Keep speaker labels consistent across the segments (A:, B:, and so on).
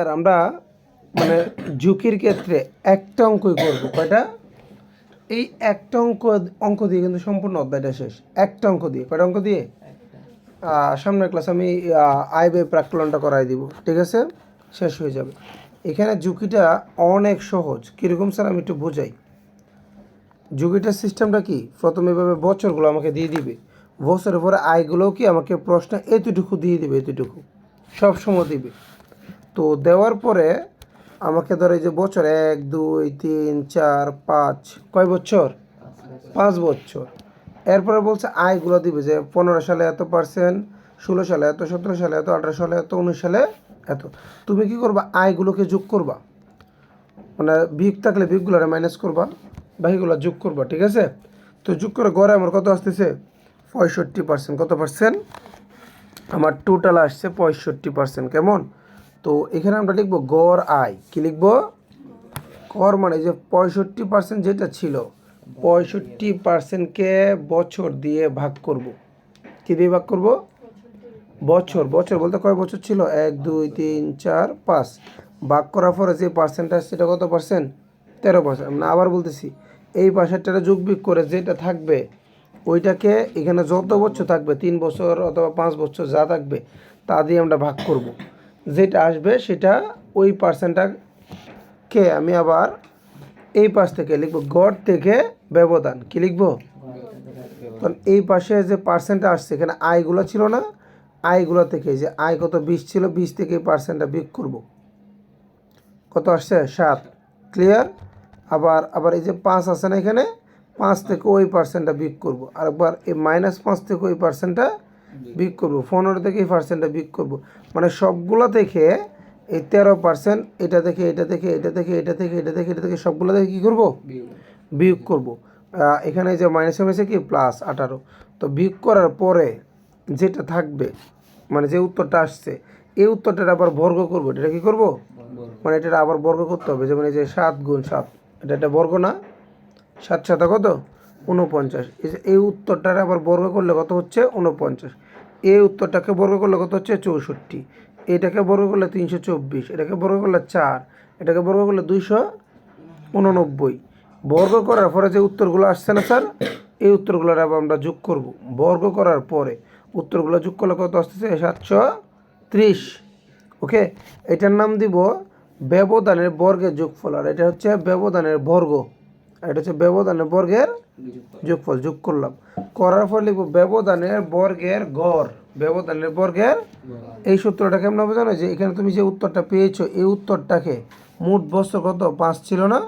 A: আর আমরা মানে ঝুঁকির ক্ষেত্রে একটা অঙ্কই করব। কয়টা? এই একটা অঙ্ক অঙ্ক দিয়ে কিন্তু সম্পূর্ণ অধ্যায়টা শেষ। একটা অঙ্ক দিয়ে। কয়টা অঙ্ক দিয়ে? সামনের ক্লাস আমি আই বে প্রাক্কলনটা করাই দিব। ঠিক আছে? শেষ হয়ে যাবে। এখানে ঝুঁকিটা অনেক সহজ। কীরকম স্যার আমি একটু বোঝাই। ঝুঁকিটার সিস্টেমটা কি? প্রথমে এভাবে বছরগুলো আমাকে দিয়ে দিবে। বছরের পরে আয়গুলোও কি আমাকে প্রশ্ন এতটুকু দিয়ে দিবে এতটুকু? সব সময় দিবে। তো দেওয়ার পরে আমাকে ধরে যে বছর এক, দুই, তিন, চার, পাঁচ, কয় বছর? পাঁচ বছর। এরপরে বলছে আয়গুলো দিবে যে পনেরো সালে এত পার্সেন্ট ষোলো সালে এত, সতেরো সালে এত, আঠারো সালে এত, উনিশ সালে এত। তুমি কি করবা? আয়গুলোকে যোগ করবা। মানে বিগ থাকলে বিগগুলো মাইনাস করবা, বাকিগুলো যোগ করবা, ঠিক আছে? তো যোগ করে গড়ে আমার কত আসতেছে? পঁয়ষট্টি পার্সেন্ট কত পার্সেন্ট আমার টোটাল আসছে পঁয়ষট্টি পার্সেন্ট কেমন? তো এখানে আমরা লিখব গড় আয়। কি লিখব? কর মানে যে পঁয়ষট্টি পার্সেন্ট যেটা ছিল, পঁয়ষট্টি পার্সেন্টকে বছর দিয়ে ভাগ করব। কি দিয়ে ভাগ করব? বছর। বছর বলতে কয় বছর ছিল? এক, দুই, তিন, চার, পাঁচ। ভাগ করার পরে যে পার্সেন্টেজ সেটা কত পার্সেন্ট তেরো পার্সেন্ট না আবার বলতেছি, এই পাশেরটা যোগ বিয়োগ করে যেটা থাকবে, ওইটাকে এখানে যত বছর থাকবে, তিন বছর অথবা পাঁচ বছর যা থাকবে, তা দিয়ে আমরা ভাগ করব। যেটা আসবে সেটা ওই পার্সেন্টটাকে আমি আবার এই পাশ থেকে লিখব, গড় থেকে ব্যবধান, কি লিখব? কারণ এই পাশে যে পার্সেন্টটা আসছে, এখানে আয়গুলো ছিল না আয়গুলো থেকে, যে আয় কত বিশ ছিল, বিশ থেকে এই পার্সেন্টটা বিয়োগ করব। কত আসছে? সাত। ক্লিয়ার আবার আবার এই যে পাঁচ আছে না এখানে, পাঁচ থেকে ওই পার্সেন্টটা বিয়োগ করব। আর একবার এই মাইনাস পাঁচ থেকে ওই পার্সেন্টটা বিয়োগ করব। পনেরো থেকে এই পার্সেন্টটা বিয়োগ করব। মানে সবগুলো থেকে এই তেরো পার্সেন্ট এটা থেকে এটা থেকে এটা থেকে এটা থেকে এটা থেকে এটা থেকে সবগুলো থেকে কী করব? বিয়োগ করব। এখানে যে মাইনাসে মাইনাসে কি? প্লাস আঠারো। তো বিয়োগ করার পরে যেটা থাকবে মানে যে উত্তরটা আসছে এই উত্তরটা আবার বর্গ করব। এটা কি করব? মানে এটা আবার বর্গ করতে হবে। যেমন এই যে সাত গুণ সাত এটা একটা বর্গ না? সাত সাতা কত? উনপঞ্চাশ এই উত্তরটার আবার বর্গ করলে কত হচ্ছে? উনপঞ্চাশ এই উত্তরটাকে বর্গ করলে কত হচ্ছে? চৌষট্টি। এটাকে বর্গ করলে তিনশো চব্বিশ। এটাকে বর্গ করলে চার। এটাকে বর্গ করলে দুইশো উননব্বই। বর্গ করার পরে যে উত্তরগুলো আসছে না, স্যার, এই উত্তরগুলোর আবার আমরা যোগ করব। বর্গ করার পরে উত্তরগুলো যোগ করলে কত আসতেছে? সাতশো ত্রিশ। ওকে? এটার নাম দিব ব্যবধানের বর্গের যোগফল। আর এটা হচ্ছে ব্যবধানের বর্গ। এটা হচ্ছে ব্যবধানের বর্গের যোগফল, যোগ করলাম। করার পর লিখব ব্যবধানের বর্গের গড়, ব্যবধানের বর্গের এই সূত্রটা কেমন হবে জানো? যে এখানে তুমি যে উত্তরটা পেয়েছ, এই উত্তরটাকে মোট বছর কত? পাঁচ ছিল না?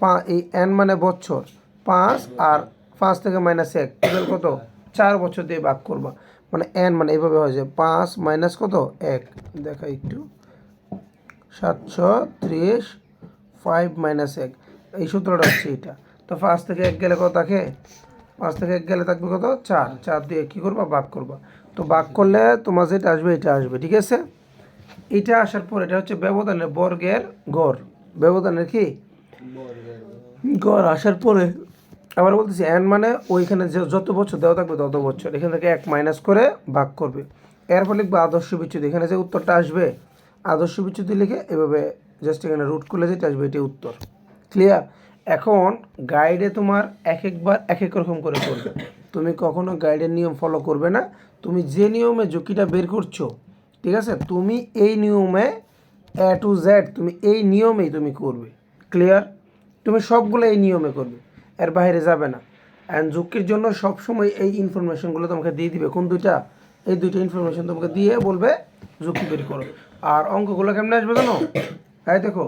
A: পা, এই এন মানে বছর। পাঁচ আর পাঁচ থেকে মাইনাস এক। কত? চার বছর দিয়ে ভাগ করবা। মানে এন মানে এইভাবে হয় যে পাঁচ মাইনাস কত? এক। দেখা একটু। সাতশো ত্রিশ ফাইভ মাইনাস এক। এই সূত্রটা হচ্ছে এটা। তো পাঁচ থেকে এক গেলে কত থাকে? পাঁচ থেকে এক গেলে থাকবে কত? চার। চার দিয়ে কী করবা? ভাগ করবা। তো ভাগ করলে তোমার যেটা আসবে, এটা আসবে, ঠিক আছে? এটা আসার পর এটা হচ্ছে ব্যবধানের বর্গের গড়। ব্যবধানের কি? গড় আসার পরে আবার বলতেছি এন মানে ওইখানে যে যত বছর দেওয়া থাকবে তত বছর। এখান থেকে এক মাইনাস করে ভাগ করবে। এরপর লিখবে আদর্শ বিচ্যুতি। এখানে যে উত্তরটা আসবে, আদর্শ বিচ্যুতি লিখে এভাবে জাস্ট এখানে রুট করলে যেটা আসবে এটি উত্তর। ক্লিয়ার এখন গাইডে তোমার এক একবার এক এক রকম করে করবে। তুমি কখনো গাইডের নিয়ম ফলো করবে না। তুমি যে নিয়মে ঝুঁকিটা বের করছ, ঠিক আছে? তুমি এই নিয়মে এ টু জেড তুমি এই নিয়মেই তুমি করবে। ক্লিয়ার তুমি সবগুলো এই নিয়মে করবে। এর বাইরে যাবে না। অ্যান্ড ঝুঁকির জন্য সবসময় এই ইনফরমেশনগুলো তোমাকে দিয়ে দিবে। কোন দুইটা? এই দুইটা ইনফরমেশন তোমাকে দিয়ে বলবে ঝুঁকি বের করো। আর অঙ্কগুলো কেমনে আসবে জানো? তাই দেখো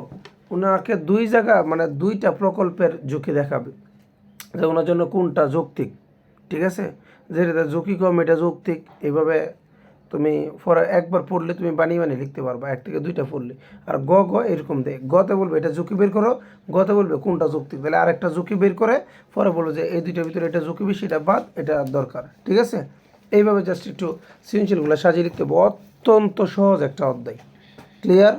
A: ওনাকে দুই জায়গা মানে দুইটা প্রকল্পের ঝুঁকি দেখাবে। যে ওনার জন্য কোনটা যৌক্তিক, ঠিক আছে? যেটা ঝুঁকি কম, এটা যৌক্তিক এইভাবে তুমি পরে একবার পড়লে তুমি বানিয়ে বানিয়ে লিখতে পারবা, এক থেকে দুইটা পড়লে। আর গ গ এরকম দেয় গতে বলবে এটা ঝুঁকি বের করো, গতে বলবে কোনটা যৌক্তিক? তাহলে আর একটা ঝুঁকি বের করে পরে বলব যে এই দুইটার ভিতরে এটা ঝুঁকি বেশি, এটা বাদ, এটা দরকার, ঠিক আছে? এইভাবে জাস্ট একটু সৃজনশীলগুলো সাজিয়ে লিখতে অত্যন্ত সহজ একটা অধ্যায় ক্লিয়ার